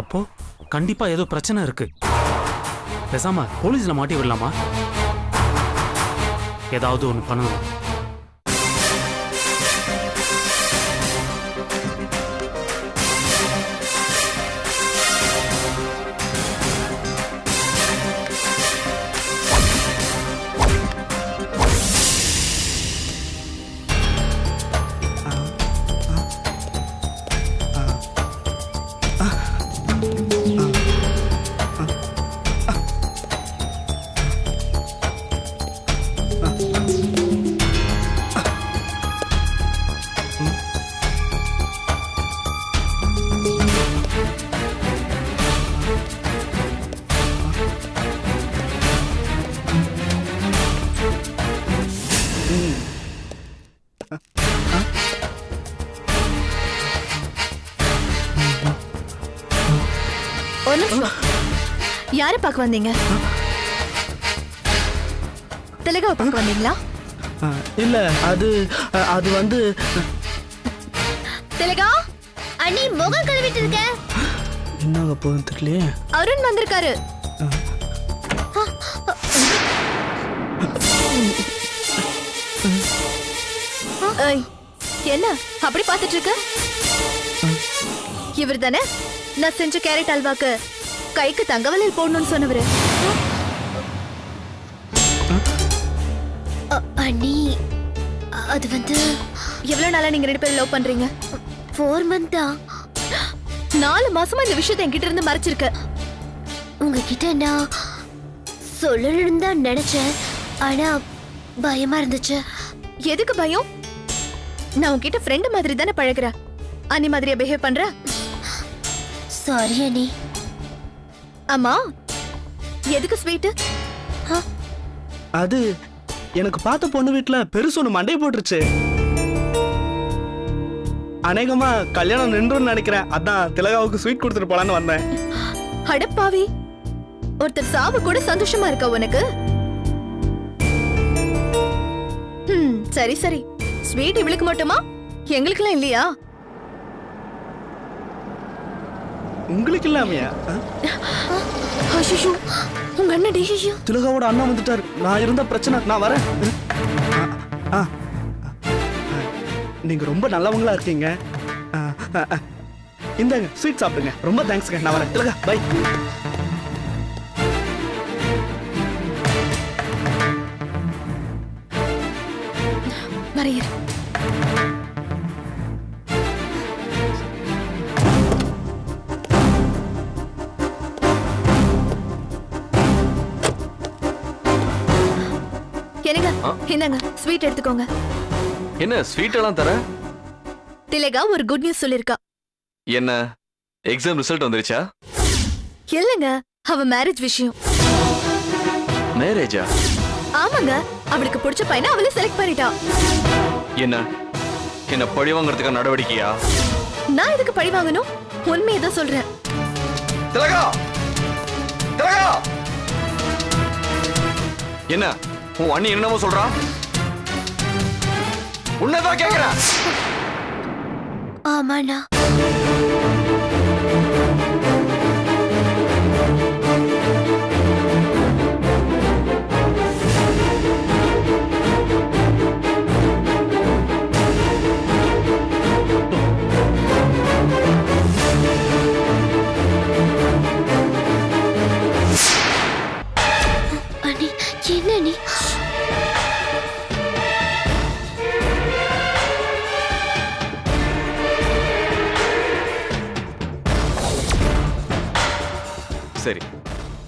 அப்போ கண்டிப்பா ஏதோ பிரச்சனை இருக்கு. பேசாம போலீஸ்ல மாட்டி விடலாமா? ஏதாவது ஒன்று பண்ணணும். ஒரு நிமிஷம். யாரை பார்க்க வந்தீங்க? திலகாவை பார்க்க வந்தீங்களா? இல்ல அது அது வந்து திலகா அண்ணி முகம் கழுவிட்டு இருக்க என்னங்க போகுதுன்னு தெரியலையே. அருண் வந்திருக்காரு. ஏய், என்ன? அப்படி பார்த்துட்டு இருக்க இவர் தானே நான் செஞ்ச கேரட் அல்வாக்கு கைக்கு தங்கவலையில் போடணும்னு சொன்னவரு. அண்ணி அது வந்து எவ்வளவு நாளா நீங்க ரெண்டு பேரும் லவ் பண்றீங்க? ஃபோர் மந்த் தான் நாலு மாசமா இந்த விஷயத்தை என்கிட்ட இருந்து மறைச்சிருக்க. உங்ககிட்ட நான் சொல்லணும்னு தான் நினைச்சேன். ஆனா பயமா இருந்துச்சு. எதுக்கு பயம்? நான் உன்கிட்ட ஃப்ரெண்ட் மாதிரி தானே பழகுறேன் அன்னி மாதிரியா பிஹேவ் பண்ற? சாரி அண்ணி. அம்மா எதுக்கு ஸ்வீட் அது எனக்கு பார்த்த பொண்ணு வீட்டுல பெருசு ஒண்ணு மண்டை போட்டுருச்சு. அநேகமா கல்யாணம் நின்றுன்னு நினைக்கிறேன். அதான் திலகாவுக்கு ஸ்வீட் கொடுத்துட்டு போலான்னு வந்தேன். அடப்பாவி ஒருத்தர் சாவு கூட சந்தோஷமா இருக்கா உனக்கு? ஹம், சரி சரி. ஸ்வீட் இவளுக்கு மட்டுமா? எங்களுக்கெல்லாம் இல்லையா? உங்களுக்கு இல்லாமையா? ஐயோ உங்க அண்ணன் டி திலகாவோட அண்ணா வந்துட்டாரு. நான் இருந்த பிரச்சனை. நான் வரேன். நீங்க ரொம்ப நல்லவங்களா இருக்கீங்க. இந்தாங்க ஸ்வீட் சாப்பிடுங்க. ரொம்ப தேங்க்ஸ்ங்க நான் வரேன். திலகா பை மறையர் என்னங்க? இந்தாங்க ஸ்வீட் எடுத்துக்கோங்க. என்ன ஸ்வீட் எல்லாம் தர திலகா ஒரு குட் நியூஸ் சொல்லிருக்கா. என்ன? எக்ஸாம் ரிசல்ட் வந்துருச்சா? இல்லங்க அவ மேரேஜ் விஷயம். மேரேஜா ஆமாங்க. அவளுக்கு பிடிச்ச பையனை அவளே செலக்ட் பண்ணிட்டா. என்ன? என்ன பழி வாங்குறதுக்கு நடவடிக்கையா? நான் எதுக்கு பழி வாங்கணும்? உண்மையை தான் சொல்றேன். திலகா! திலகா! என்ன? உன் அண்ணி என்னமோ சொல்றா? உன்னதான் கேக்குறேன். ஆமாண்ணா. சரி.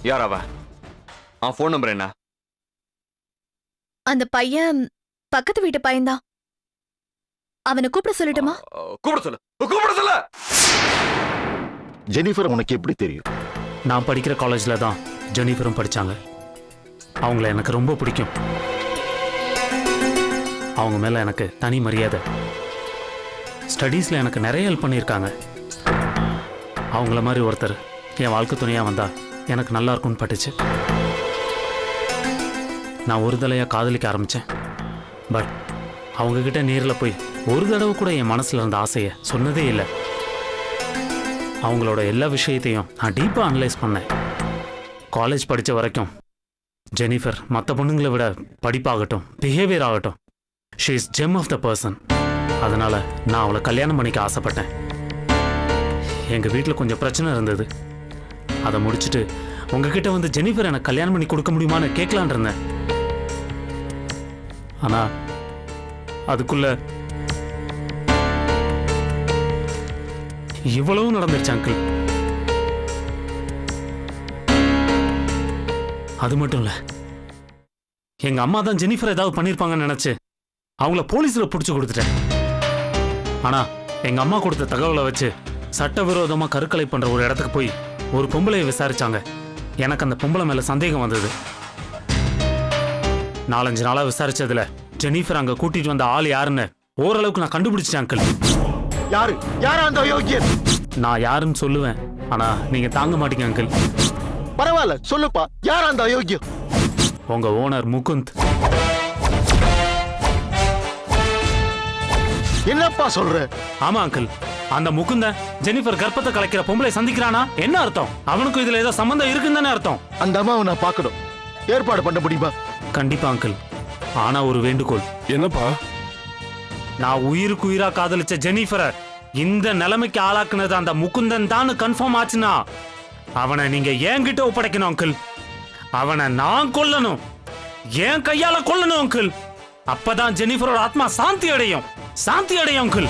யார் அவ? ஆ ஃபோன் நம்பர் என்ன? அந்த பையன் பக்கத்து வீட்டு பையன்தான். அவனை கூப்பிட சொல்லட்டுமா? கூப்பிட சொல்லு. கூப்பிட சொல்லு. ஜெனிஃபர் உனக்கு எப்படி தெரியும்? நான் படிக்கிற காலேஜில் தான் ஜெனிஃபரும் படித்தாங்க அவங்கள எனக்கு ரொம்ப பிடிக்கும். அவங்க மேலே எனக்கு தனி மரியாதை. ஸ்டடீஸில் எனக்கு நிறைய ஹெல்ப் பண்ணியிருக்காங்க. அவங்கள மாதிரி ஒருத்தர் என் வாழ்க்கை துணையாக வந்தா எனக்கு நல்லா இருக்கும்னு பட்டுச்சு. நான் ஒரு தலையாக காதலிக்க ஆரம்பித்தேன் பட் அவங்கக்கிட்ட நேரில் போய் ஒரு தடவை கூட என் மனசில் இருந்த ஆசையை சொன்னதே இல்லை. அவங்களோட எல்லா விஷயத்தையும் நான் டீப்பாக அனலைஸ் பண்ணேன். காலேஜ் படித்த வரைக்கும் ஜெனிஃபர் மற்ற பொண்ணுங்களை விட படிப்பாகட்டும் பிஹேவியர் ஆகட்டும் she is gem of the person அதனால் நான் அவளை கல்யாணம் பண்ணிக்க ஆசைப்பட்டேன். எங்கள் வீட்டில் கொஞ்சம் பிரச்சனை இருந்தது. அதை முடிச்சுட்டு உங்ககிட்ட வந்து ஜெனிஃபர் எனக்கு கல்யாணம் பண்ணி கொடுக்க முடியுமான்னு கேட்கலான் இருந்தேன். ஆனா அதுக்குள்ள இவ்வளவு நடந்துருச்சு அங்கிள். அது மட்டும் இல்ல எங்க அம்மா தான் ஜெனிஃபர் ஏதாவது பண்ணிருப்பாங்கன்னு நினைச்சு அவங்கள போலீஸ்ல புடிச்சு கொடுத்துட்டேன். ஆனா எங்க அம்மா கொடுத்த தகவலை வச்சு சட்டவிரோதமா கருக்கலை பண்ற ஒரு இடத்துக்கு போய் ஒரு பொம்பளையை விசாரிச்சாங்க. எனக்கு அந்த பொம்பளை மேல சந்தேகம் வந்தது. நாலஞ்சு நாளா விசாரிச்சதுல ஜெனிஃபர் அங்க கூட்டிட்டு வந்த ஆள் யாருன்னு ஓரளவுக்கு நான் கண்டுபிடிச்சிட்டேன் அங்கிள் யாரு? யாரா அந்த யோகியன்? நான் யாருன்னு சொல்லுவேன் ஆனா நீங்க தாங்க மாட்டீங்க அங்கிள் பரவாயில்ல சொல்லுப்பா. யாரா அந்த அயோக்கியம் உங்க ஓனர் முகுந்த். என்னப்பா சொல்ற? ஆமா அங்கிள் அந்த முகுந்தன் ஜெனிஃபர் கர்ப்பத்தை கலைக்கிற பொம்பளை சந்திக்கிறானா? என்ன அர்த்தம்? அவனுக்கும் இதுல ஏதோ சம்பந்தம் இருக்குன்னு தானே அர்த்தம். அந்த அம்மாவை நான் பார்க்கணும். ஏற்பாடு பண்ண முடியுமா? கண்டிப்பா அங்கிள். ஆனா ஒரு வேண்டுகோள். என்னப்பா? நான் உயிருக்கு உயிரா காதலிச்ச ஜெனிஃபரை இந்த நிலைமைக்கு ஆளாக்குனது அந்த முகுந்தன் தான் கன்ஃபார்ம் ஆச்சுன்னா அவனை நீங்க என்கிட்ட ஒப்படைக்கணும் அங்கிள். அவனை நான் கொல்லணும். என் கையால கொல்லணும் அங்கிள். அப்பதான் ஜெனிஃபரோட ஆத்மா சாந்தி அடையும். சாந்தி அடையும் அங்கிள்.